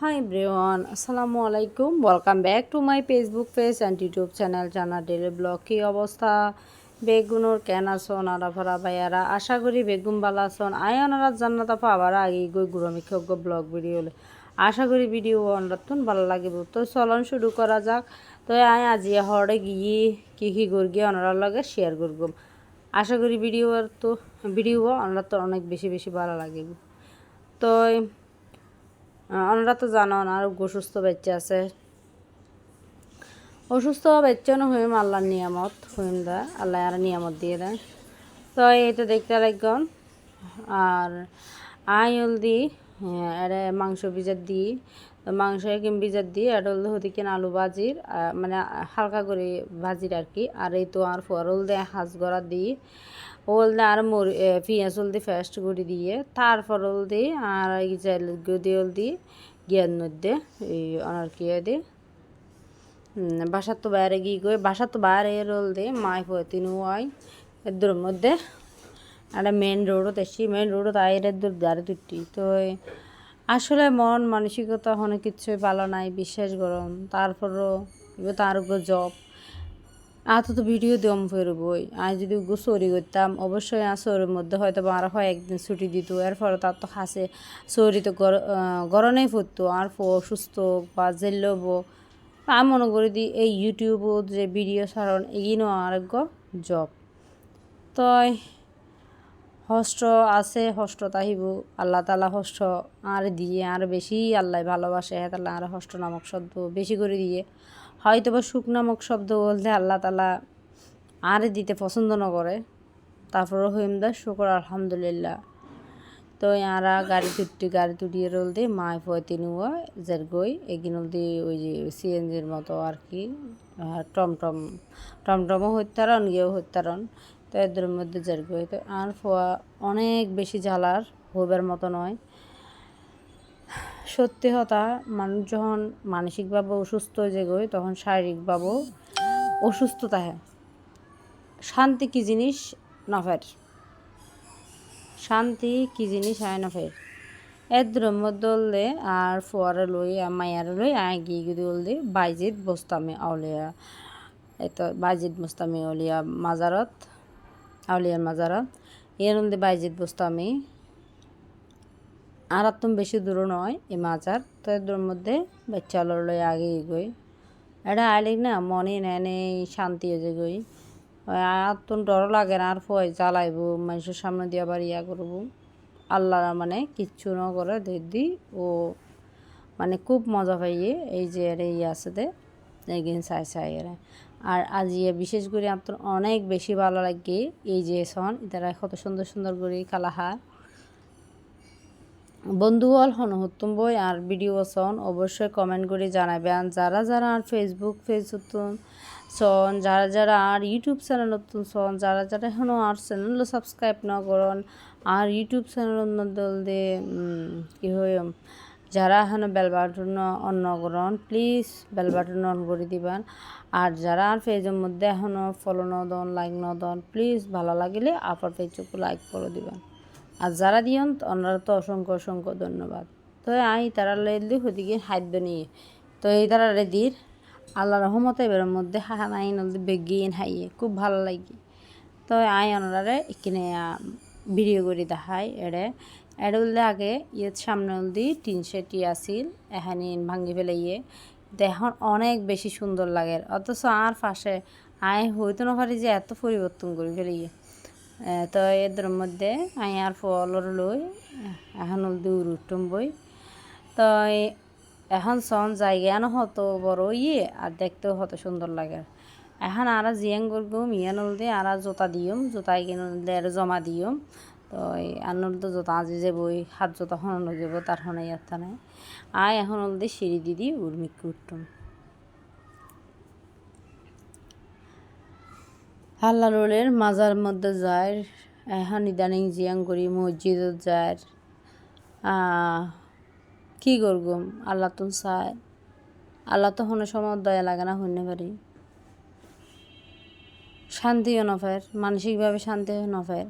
High ব্রেওয়ান আসসালামু আলাইকুম welcome back to my Facebook page and YouTube channel জানা ডেলি ব্লগ কী অবস্থা? বেগুনোর কেন আসন আরা ভরা ভাইয়ারা? আশা করি বেগুন বালা আসন। আই ওনারা জান্নাত আপা আবার আগে গই গুরমিক্ষজ্ঞ ব্লগ ভিডিও আশা করি ভিডিও অনরাতন ভালো লাগিব। তো চলন শুরু করা যাক। তো আই আজি হরে গিয়ে কী কী করগি ওনারার লগে শেয়ার করব আশা করি ভিডিও তো ভিডিও ওনারা তো অনেক বেশি বেশি ভালো লাগিব। তো ওনারা তো জানো আর অসুস্থ বাচ্চা আছে। অসুস্থ বাচ্চানো হইম আল্লাহর নিয়ামত, হইম দা, আল্লাহ আর নিয়ামত দিয়ে দেয় তো এই তো দেখতে লাগন আর আই হলদি এরে মাংস বিজার তো মাংস কিম বিজার দিই এটা হলদি হতে আলু ভাজির মানে হালকা করে ভাজির আর কি। আর এই তো আর ফরল দেয় হাঁস গড়া দিই হলদে আর মরি পেঁয়াজ হলদি ফেস্ট করে দিয়ে, তারপর হলদি আর চাল দিয়ে হলদি গিয়ার মধ্যে, এই অনার কিয়ে দিয়ে বাসার তো বাইরে গিয়ে গিয়ে বাসার তো বাইরে রোল দে, মাই তিন হয় এদের মধ্যে একটা মেন রোডও এসছি মেন রোডও আয়ের দূর দাঁড়ে দুটি তো আসলে মন মানসিকতা অনেক কিছুই ভালো নাই, বিশ্বাস গরম, তারপরও তার উপর জব আত তো ভিডিও দম ফেরবই আর যদি চুরি করতাম, অবশ্যই চোরের মধ্যে হয়তো আর হয় একদিন ছুটি দিত। এর ফলে তার তো হাসে। চুরি তো গরমেই ফুটতো। আর অসুস্থ বা জেলব আমি মনে করি দি এই ইউটিউব যে ভিডিও সারণ এগিনো আরোগ্য জব। তই হস্ত আছে হস্ত তাহিব আল্লাহ তালা হস্ত আর দিয়ে, আর বেশি আল্লাহ ভালোবাসে। হ্যাঁ তাহলে আর হস্ত নামক শব্দ বেশি করে দিয়ে। হয়তো বা সুখ নামক শব্দ বলতে আল্লাহ তালা আরে দিতে পছন্দ না করে। তারপরে হইম দা, শুকর, আলহামদুলিল্লাহ। তো আরা গাড়ি তুটি, গাড়ি তুটিয়ে রোল দিয়ে মায় ফয় তিনুয়া জের গই এগিন দি ওই যে সিএনজির মতো আর কি টমটম টমটমও হত্যারণ গিয়েও হত্যারণ, তো এদের মধ্যে জের গই। তো আর ফোয়া অনেক বেশি জ্বালার হইবার মতো নয়। সত্যি হতা মানুষ যখন মানসিকভাবে অসুস্থ হয়ে যায় তখন শারীরিকভাবেও অসুস্থ থাকে শান্তি কী জিনিস? নফের। শান্তি কী জিনিস? হয় নফের। এদ্র মধ্যে আর ফোয়ারে লই, আর মায়ারে লই আয় গিয়ে গিয়ে দে বাইজিদ বস্তামে আউলিয়া। এত বাইজিদ বস্তামি আউলিয়া মাজারত, আউলিয়ার মাজারত। এর বাইজিদ বস্তামি। আর একদম বেশি দূর নয় এই মাজার। তো এদের মধ্যে বাচ্চা লড়লে আগে গই এটা আইলে না মনে নেনে শান্তি হয়ে গই আর তো ডর লাগে না, আর ফয় জ্বালাইব, মানুষের সামনে দিয়ে আবার ইয়া করব। আল্লাহ মানে কিচ্ছু ন করে দিদি ও মানে খুব মজা পাইয়ে এই যে এর ইয়ে আছে দে এগিন চাই চাই এরা। আর আজ ইয়ে বিশেষ করে আপনার অনেক বেশি ভালো লাগে, এই যে সন এরা কত সুন্দর সুন্দর করে কালাহার। বন্ধুওয়াল হনহত্তম বই আর ভিডিও সন অবশ্যই কমেন্ট করে জানাবেন। যারা যারা আর ফেসবুক পেজ সন, যারা যারা আর ইউটিউব চ্যানেল নতুন সন, যারা যারা এখনও আর চ্যানেল সাবস্ক্রাইব না করন, আর ইউটিউব চ্যানেল মধ্যে কি হয় যারা এখনও বেল বাটন অন করন প্লিজ বেল বাটন অন করে দিবেন। আর যারা আর পেজের মধ্যে এখনও ফলো নদন লাইক নদন প্লিজ ভালো লাগিলে আপার পেজকে লাইক করে দিবেন। আর যারা দিয়ন, ওনারা তো অসংখ্য অসংখ্য ধন্যবাদ। তো আই তারা লেদি হদিকে খাদ্য নিয়ে তো এই তারা রেদির আল্লাহ রহমতে এবার মধ্যে হানাই নদী বেগিয়ে হাইয়ে, খুব ভালো লাগে। তো আই ওনারে এখানে ভিডিও করে দেখাই এড়ে। এড়ে উল্লে আগে ইয়ের সামনে উল্দি টিন সেটি আসিল এখানে ভাঙ্গি ফেলে ইয়ে এখন অনেক বেশি সুন্দর লাগে। অথচ আর পাশে আয় হইতে না পারি যে এত পরিবর্তন করে ফেলে ইয়ে তো এদের মধ্যে আমি আর ফলর লই, এখন দূর উঠুম বই তো এখন সন জায়গা না হতো বড় ইয়ে আর দেখতেও হত সুন্দর লাগে। এখন আর জিয়াং করগুম, ইয়ান দিয়ে আর জোতা দিয়ম জোতা কিনে জমা দিয়ম। তো আনর তো জোতা আজি যে বই হাত জোতা হনানো যাব, তার হনে ইয়াত্তা নাই। আয় এখন দিয়ে সিঁড়ি দিদি উর্মিকে উঠতুম আল্লাহ রোলের মাজার মধ্যে যায়, এখন ইদানিং জিয়াং করি মসজিদত যায়। কি করগুম আল্লাহ তো চায়। আল্লাহ তো হনে সময় দয়া লাগে না শুনতে পারি। শান্তিও নফের, মানসিকভাবে শান্তি নফের।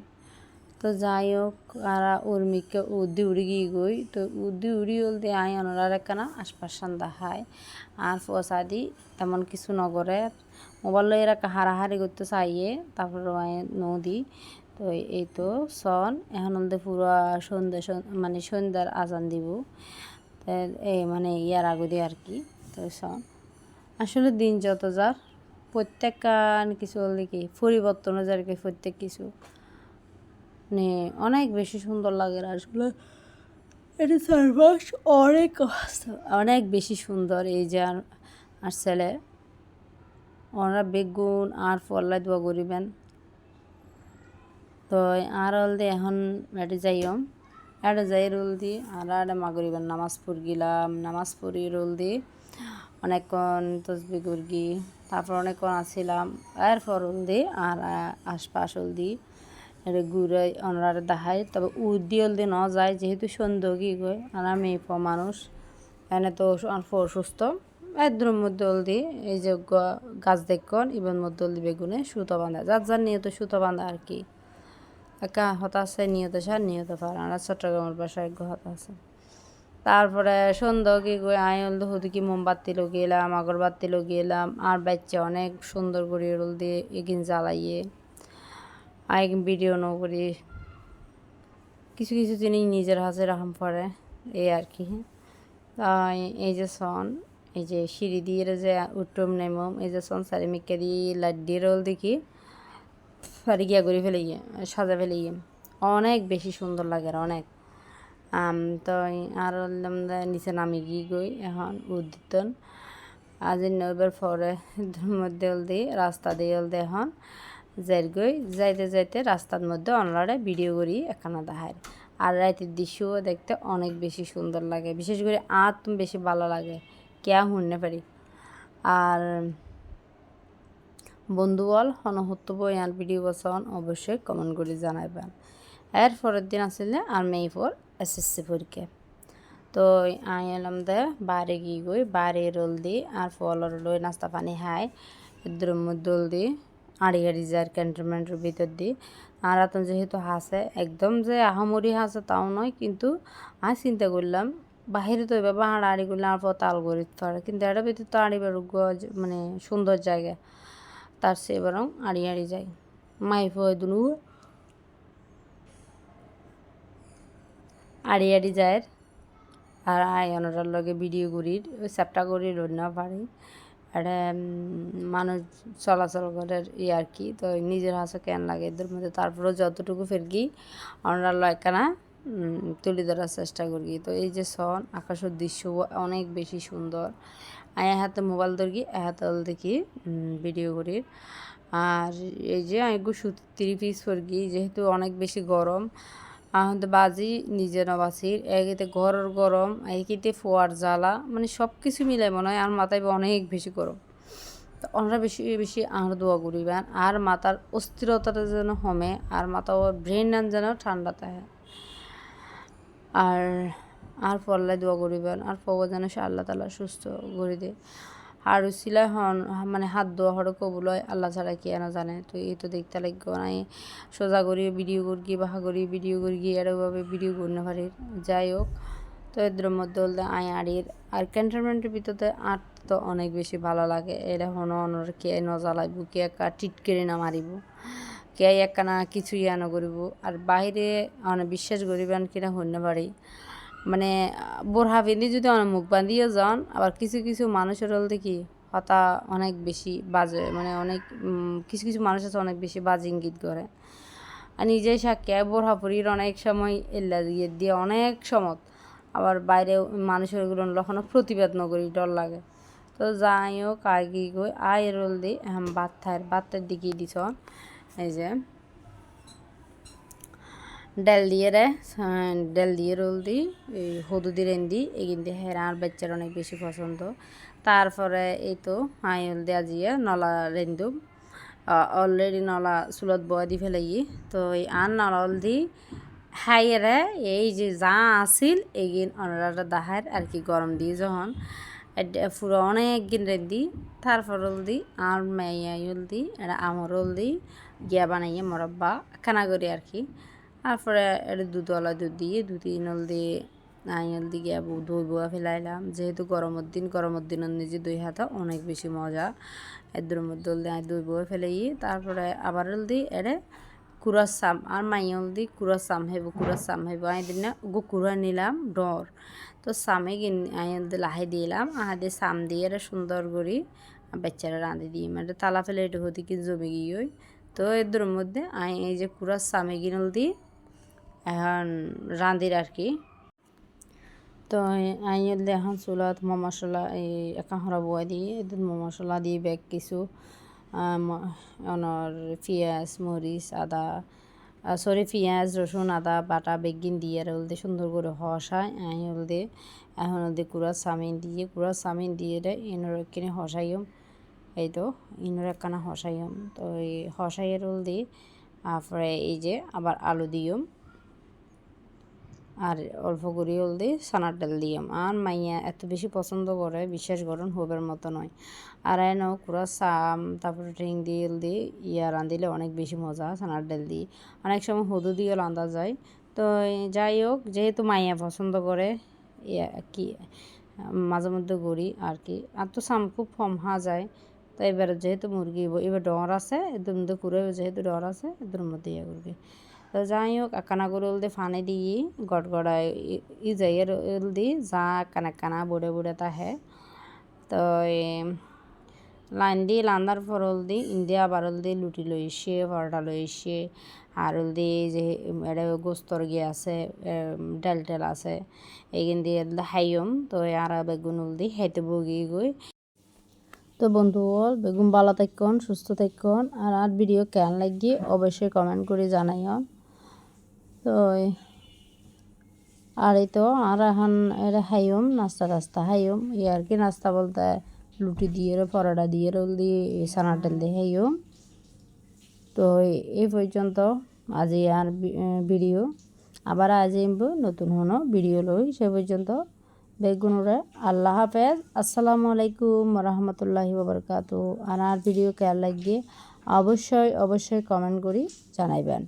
তো যাই হোক, আর উর্মিকে উদ্দি উড়ি গিয়ে গই। তো উদ্দি উড়ি বলতে আই অনরার একখানা আশপাশ হাই আর ফসাদি তেমন কিছু নগরে মোবাইল এরা হারাহারি করতে চাইয়ে, তারপর নদী। তো এই তো সন, এখন হলদে পুরো সন্ধ্যা মানে সন্ধ্যার আজান দিব। এই মানে ইয়ার আগে আর কি, তো সন। আসলে দিন যত যার, প্রত্যেকখান কিছু হলে কি, পরিবর্তন যার কি প্রত্যেক কিছু। মানে অনেক বেশি সুন্দর লাগে আসলে। এটা চারপাশ অনেক অনেক বেশি সুন্দর এই যে আর ছেলে। ওনারা বেগুন আর ফল্লাই দোয়া করিবেন। তো আর হলদি এখন এটি যাইম এটা যাই রোল দি, আর এটা মা করিবেন নামাজ পড় গিলাম নামাজ পড়ি রোল দি, অনেকক্ষণ তসবি গুরগি তারপর অনেকক্ষণ আসছিলাম এরপর রোল দি, আর আশপাশ হল দি এটা ঘুরে ওনারা দেখায় তবে উদ্দি হলদি ন যায় যেহেতু সন্দেহ কি গই আর আমি মানুষ। এনে তো অসুস্থ। এদ্র মধ্যে হলদি, এই যে গাছ দেখুন ইবের মধ্যে হলদি বেগুনে সুতো বাঁধা। যার যার নিয়ত সুতো বাঁধা আর কি। একা হতাশে নিয়ত সার নিয়ত পারে আর চট্টগ্রামের বাসায় এক হতাশে তারপরে সন্ধ্যা কি গই আই হলদি হুদি কি মোমবাতি লগিয়েলাম, আগরবাতি লগিয়েলাম, আর বাচ্চা অনেক সুন্দর করে রোল দিয়ে এগিন জ্বালাইয়ে। আই ভিডিও নো করি। কিছু কিছু জিনিস নিজের হাতে রাখাম পরে এই আর কি। এই যে সন এই যে সিঁড়ি দিয়ে যে উঠম নেমম এই যে সন সারি মিকে দিয়ে দিয়ে রোল দেখি, ফারি গিয়া করে ফেলে গিয়ে, সাজা ফেলে গিয়ে। অনেক বেশি সুন্দর লাগে অনেক। তো আর নিচে নামি গিয়ে গই, এখন উদ্দিতন আজ নইবার পরে মধ্যে দিয়ে, রাস্তা দিয়ে এখন যাই গই। যাইতে যাইতে রাস্তার মধ্যে অনলারে ভিডিও করি এখানে দেখায় আর রাতের দৃশ্যও দেখতে অনেক বেশি সুন্দর লাগে। বিশেষ করে আত বেশি ভালো লাগে। কেয়া শুনতে পারি। আর বন্ধু বল হনহত্য বই আর ভিডিও বসন অবশ্যই কমেন্ট করে জানাইবেন। এর পরের দিন আসলে আর মেই ফোর এসএসসি পরীক্ষা। তো আই এলাম দে বারে গিয়ে গই, বারে রোল দি আর ফলর লই নাস্তা পানি খাই এদের মধ্যে দি, আড়ি আড়ি যায় ক্যান্টনমেন্টের ভিতর দিয়ে আর এখন যেহেতু হাসে, একদম যে আহামরি হাসে তাও নয়, কিন্তু আমি চিন্তা করলাম বাহিরে তো এবার হাঁড়া আড়ি করলে আর পর তাল করি পারে কিন্তু এটা ভিতরে তো আড়ি বেরো মানে সুন্দর জায়গা। তার সে বরং আড়ি আড়ি যায়। মাই ফয় দুনু। আড়ি আড়ি যায়। আর আয় অনরার লগে ভিডিও করি, ওই স্যাপটা করি না পারি। একটা মানুষ চলাচল করে ই আর কি, তো নিজের হাসে কেন লাগে? এদের মধ্যে তারপরেও যতটুকু ফেরকি আমরা লয়কানা তুলে ধরার চেষ্টা করি। তো এই যে সন আকাশের দৃশ্য অনেক বেশি সুন্দর। আমি হাতে মোবাইল ধরি হাতে দেখি ভিডিও করি। আর এই যে আমি সুতি থ্রি পিস করি যেহেতু অনেক বেশি গরম আহতে বাজি নিজে নবাসির একেতে ঘরের গরম একিতে ফোয়ার জ্বালা মানে সব কিছু মিলাই মনে হয় আর মাথায় অনেক বেশি গরম। তো আমরা বেশি বেশি আহার দোয়া করিবেন আর মাথার অস্থিরতাটা যেন হমে, আর মাথা ব্রেন যেন ঠান্ডা থাকে। আর আর পল্লায় দোয়া করিবেন। আর পব যেন সে আল্লাহ তালা সুস্থ করে দেয়। আর উসিলায় হন মানে হাত দোয়া হড় কবুল হয়, আল্লাহ ছাড়া কি এনা জানে। তো এই তো দেখতে লাগবে নাই সোজা করি ভিডিও করি বাহা করি ভিডিও করি এরভাবে ভিডিও করতে পারি। যাই হোক, তো এদের মধ্যে বলতে আই আড়ির। আর ক্যান্টনমেন্টের ভিতরে আট তো অনেক বেশি ভালো লাগে। এটা হন অনর কে নজা লাগবো কে একা টিটকেরে না মারিব। কে না কিছু ইয়া করিব। আর বাইরে অনেক বিশ্বাস করিবেন কিনা হইতে পারি। মানে বোরহা বেঁধে যদি অনেক মুখ বাঁধিয়ে যান, আবার কিছু কিছু মানুষের হল দেখি হতা অনেক বেশি বাজে মানে অনেক কিছু কিছু মানুষ আছে অনেক বেশি বাজে ইঙ্গিত করে। আর নিজে সাক্ষী বোরহাপুরির অনেক সময় এল্লা দিয়ে দিয়ে অনেক সমত। আবার বাইরে মানুষের এগুলো লক্ষণ প্রতিবাদ নগরী ডর লাগে। তো যাই হোক, আগে গই আয় রোল দিই হ্যাঁ বাত্থার বাত্তার দিকে দিছ। এই যে। ডাল দিয়ে রে ডাল দিয়ে রোল দিই, এই হদু দিয়ে রেন্দি এগিন দিয়ে হ্যাঁ আর বাচ্চার অনেক বেশি পছন্দ। তারপরে এই তো হাইল দেওয়া জিয়ে নলা রেন্দুম অলরেডি নলা চুলত বয়া দি ফেলাই তো এই আন নল দি হাইয়েরে এই যে যা আসিল এগিন অনারা দাহার আর কি গরম দিয়ে যখন। পুরো অনেক গিন রেন্দি তারপর দি, আর মেয়াইল দি এটা আমরল দি, গিয়া বানাইয়ে মরব্বা খানা করি আর কি। তারপরে এটা দুধওয়ালা দুধ দিয়ে দুধ ইনল দিয়ে আইনল দিয়ে আবু দই বোয়া ফেলাইলাম। যেহেতু গরমের দিন গরমের দিন নিজে দই হাতা অনেক বেশি মজা। এদের মধ্যে দিয়ে দই বোয়া ফেলাই তারপরে আবার দি, এড়ে কুড়ার সাম আর মাইয়ল দি কুড়ার সাম হেব কুড়ার সাম হেব। আই দিন গো কুড়া নিলাম ডর। তো সামে গিন আইন দি লাহে দিলাম, আহা দিয়ে সাম দিয়ে সুন্দর করি বাচ্চারা রাঁধে দিই মানে তালা ফেলে এটা হতে কি জমে গিয়ে তো এদের মধ্যে আই এই যে কুড়ার সামে গিনল দি, এখন রাঁধির আর কি। তো আইনের এখন চুলাত মশলা এই একা হরা বয়া দিয়ে, এদের মশলা দিয়ে বেগ কিছু। অনর পিঁয়াজ মরিচ, আদা সরি পিঁয়াজ রসুন, আদা, বাটা, বেগিন দিয়ে আর হলদে সুন্দর করে হসায় আই হলদে, এখন হলদে কুড়া সামিন দিয়ে কুড়া সামিন দিয়ে রে এনর কিনে হসাইম এই তো ইনর একখানা হসাইম তো এই হসাইয়ের হলদি তারপরে এই যে, আবার আলু দিয়ম আর অল্প করে হলদি সানার ডাল দিয়াম। আর মাইয়া এত বেশি পছন্দ করে, বিশ্বাস করেন, হবের মতো নয়। আর এন পুরো সাম তারপরে রিং দিয়ে হলদি, ইয়া রাঁধিলে অনেক বেশি মজা সানার ডাল দিয়ে। অনেক সময় হদু দিয়েও রাঁধা যায়। তো যাই হোক, যেহেতু মাইয়া পছন্দ করে, ইয়া কি, মাঝে মধ্যে করি আর কি। আর তো সাম খুব কম হা যায়। তো এবার যেহেতু মুরগি, এবার ডর আছে, এদের মধ্যে করে যেহেতু ডর আছে, এদের মধ্যে ইয়ে করবি। তো যাই হোক আকানা করে উলদি ফানে দিয়ে গড়গড়ায় ই যাই উলদি, যা কানা কানা বুড়ে বুড়ে তাহে। তো লাইন দিয়ে লান্দার পর দি ইন্ডিয়া আবার দি লুটি লইছে পরোটা লইছে, আর দি যে এটা গোস্তর গিয়ে আছে ডেল টেল আছে এইখান দিয়ে হাইম তো আর বেগুন উলদি হেঁটে বগি গই। তো বন্ধু বেগুন ভালো থাকুন সুস্থ থাকুন আর আর ভিডিও কেন লাগিয়ে অবশ্যই কমেন্ট করে জানাইন তো আর এই তো আর এখন এটা হাইম নাস্তা টাস্তা হাইম ই আর কি নাস্তা বলতে লুটি দিয়ে পরোটা দিয়ে রোল দিয়ে সানা তেল দিয়ে হাইম তো এই পর্যন্ত আজি আর ভিডিও। আবার আজ নতুন হনো ভিডিও লই, সে পর্যন্ত বেগুনুরে আল্লাহ হাফেজ। আসসালামু আলাইকুম রহমতুল্লাহি বাবরকাত আর আর ভিডিও কেয়ার লাগিয়ে অবশ্যই অবশ্যই কমেন্ট করি জানাইবেন।